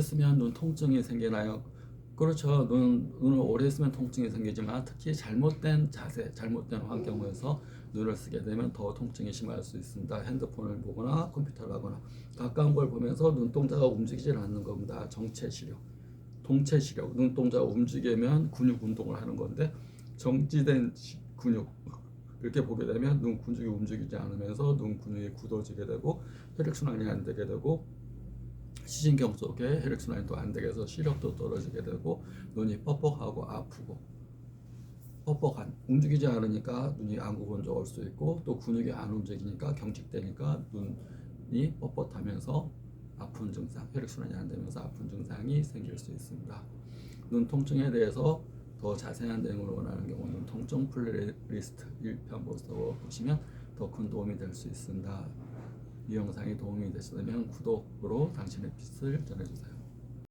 오래 쓰면 눈 통증이 생기나요? 그렇죠. 눈, 눈을 오래 쓰면 통증이 생기지만 특히 잘못된 자세, 잘못된 환경에서 눈을 쓰게 되면 더 통증이 심할 수 있습니다. 핸드폰을 보거나 컴퓨터를 하거나 가까운 걸 보면서 눈동자가 움직이질 않는 겁니다. 정체 시력, 동체 시력. 눈동자가 움직이면 근육 운동을 하는 건데 정지된 시- 근육 이렇게 보게 되면 눈 근육이 움직이지 않으면서 눈 근육이 굳어지게 되고 혈액순환이 안 되게 되고 시신경 쪽에 혈액순환이 안 되게 해서 시력도 떨어지게 되고 눈이 뻑뻑하고 아프고 뻑뻑한 움직이지 않으니까 눈이 안 구 건조 올수 있고 또 근육이 안 움직이니까 경직되니까 눈이 뻣뻣하면서 아픈 증상 혈액순환이 안 되면서 아픈 증상이 생길 수 있습니다. 눈 통증에 대해서 더 자세한 내용을 원하는 경우는 통증 플레이리스트 1편 보시면 더 큰 도움이 될 수 있습니다. 이 영상이 도움이 되셨다면 구독으로 당신의 빛을 전해주세요.